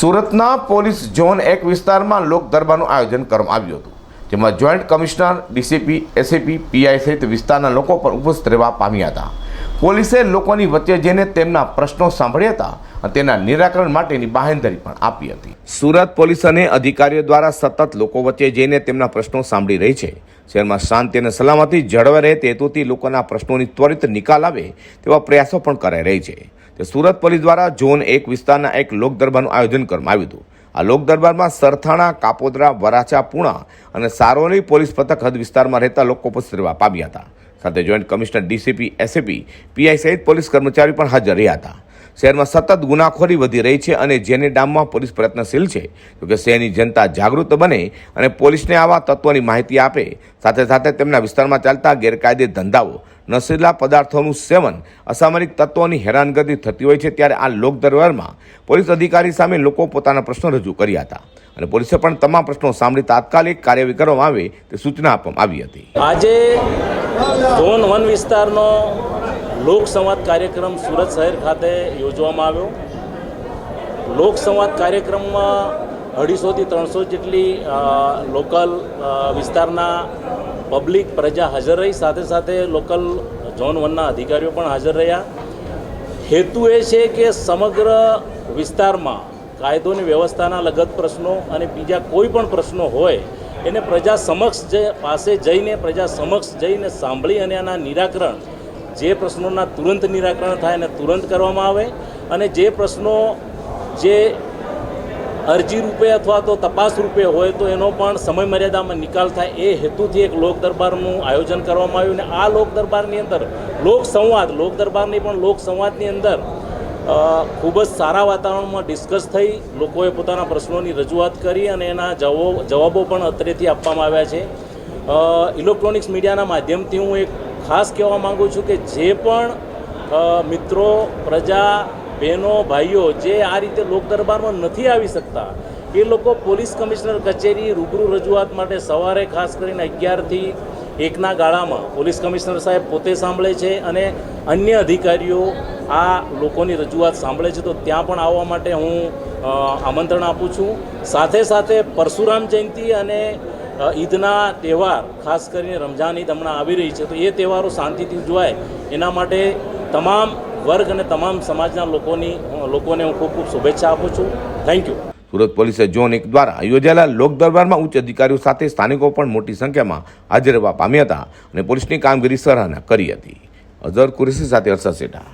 સુરતના police zone એક વિસ્તારમાં લોક દરબારનું આયોજન કરવામાં આવ્યું હતું, જેમાં joint commissioner, DCP, SAP, PI સહિત વિસ્તારના લોકો પણ ઉપસ્થિત રહેવા પામ્યા હતા. પોલીસે લોકોની વચ્ચે જઈને તેમના પ્રશ્નો સાંભળ્યા હતા અને તેના નિરાકરણ માટેની બાહેંધરી પણ આપી હતી. સુરત પોલીસ અને અધિકારીઓ દ્વારા સતત લોકો વચ્ચે જઈને તેમના પ્રશ્નો સાંભળી રહી છે. શહેરમાં શાંતિ અને સલામતી જળવાઈ રહે તે હેતુથી લોકોના પ્રશ્નોની ત્વરિત નિકાલ આવે તેવા પ્રયાસો પણ કરાઈ રહી છે. તે સુરત પોલીસ દ્વારા ઝોન એક વિસ્તારના એક લોક દરબારનું આયોજન કરવામાં આવ્યું હતું. આ લોક દરબારમાં સરથાણા, કાપોદરા, વરાછા, પુણા અને સારોલી પોલીસ પથક હદ વિસ્તારમાં રહેતા લોકો ઉપસ્થિત રહેવા પામ્યા હતા. સાથે joint commissioner, DCP, SAP, PI સહિત પોલીસ કર્મચારી પણ હાજર રહ્યા હતા. શહેરમાં સતત ગુનાખોરી વધી રહી છે અને જેને ડામમાં પોલીસ પ્રયત્નશીલ છે. જોકે શહેરની જનતા જાગૃત બને અને પોલીસને આવા તત્વોની માહિતી આપે. સાથે સાથે તેમના વિસ્તારમાં ચાલતા ગેરકાયદે ધંધાઓ, નશીલા પદાર્થોનું સેવન, અસામરિક તત્વોની હેરાનગતિ થતી હોય છે ત્યારે આ લોક દરબારમાં પોલીસ અધિકારી સામે લોકો પોતાના પ્રશ્નો રજૂ કર્યા હતા. અને પોલીસે પણ તમામ પ્રશ્નો સાંભળી તાત્કાલિક કાર્યવાહી કરવામાં આવે તે સૂચના આપવામાં આવી હતી. આજે ઝોન વન વિસ્તારનો લોક સંવાદ કાર્યક્રમ સુરત શહેર ખાતે યોજવામાં આવ્યો. લોક સંવાદ કાર્યક્રમમાં અઢીસોથી ત્રણસો જેટલી લોકલ વિસ્તારના પબ્લિક પ્રજા હાજર રહી. સાથે સાથે લોકલ ઝોન વનના અધિકારીઓ પણ હાજર રહ્યા. હેતુ એ છે કે સમગ્ર વિસ્તારમાં કાયદોની વ્યવસ્થાના લગત પ્રશ્નો અને બીજા કોઈ પણ પ્રશ્નો હોય, એને પ્રજા સમક્ષ જે પાસે જઈને, પ્રજા સમક્ષ જઈને સાંભળી અને આના નિરાકરણ જે પ્રશ્નોના તુરંત નિરાકરણ થાય એને તુરંત કરવામાં આવે અને જે પ્રશ્નો જે અરજી રૂપે અથવા તો તપાસ રૂપે હોય તો એનો પણ સમય મર્યાદામાં નિકાલ થાય એ હેતુથી એક લોક દરબારનું આયોજન કરવામાં આવ્યું. અને આ લોક દરબારની અંદર લોક સંવાદ, લોક દરબારની પણ લોક સંવાદની અંદર ખૂબ જ સારા વાતાવરણમાં ડિસ્કસ થઈ. લોકોએ પોતાના પ્રશ્નોની રજૂઆત કરી અને એના જવાબો જવાબો પણ અત્રેથી આપવામાં આવ્યા છે. ઇલેક્ટ્રોનિક્સ મીડિયાના માધ્યમથી હું એક ખાસ કહેવા માગું છું કે જે પણ મિત્રો, પ્રજા, બહેનો, ભાઈઓ જે આ રીતે લોક દરબારમાં નથી આવી શકતા, એ લોકો પોલીસ કમિશનર કચેરી રૂબરૂ રજૂઆત માટે સવારે ખાસ કરીને અગિયારથી એકના ગાળામાં પોલીસ કમિશનર સાહેબ પોતે સાંભળે છે અને અન્ય અધિકારીઓ આ લોકોની રજૂઆત સાંભળે છે. તો ત્યાં પણ આવવા માટે હું આમંત્રણ આપું છું. સાથે સાથે પરશુરામ જયંતિ અને ઈદના તહેવાર, ખાસ કરીને રમઝાન ઈદ હમણાં આવી રહી છે, તો એ તહેવારો શાંતિથી ઉજવાય. એના માટે તમામ વર્ગ અને તમામ સમાજના લોકોની લોકોને હું ખૂબ ખૂબ શુભેચ્છા આપું છું. થેન્ક યુ સુરત પોલીસે ઝોન એક દ્વારા યોજાયેલા લોક દરબારમાં ઉચ્ચ અધિકારીઓ સાથે સ્થાનિકો પણ મોટી સંખ્યામાં હાજર રહેવા પામ્યા હતા અને પોલીસની કામગીરી સરાહના કરી હતી. અઝર કુરેશી સાથે અરસા સેઠા.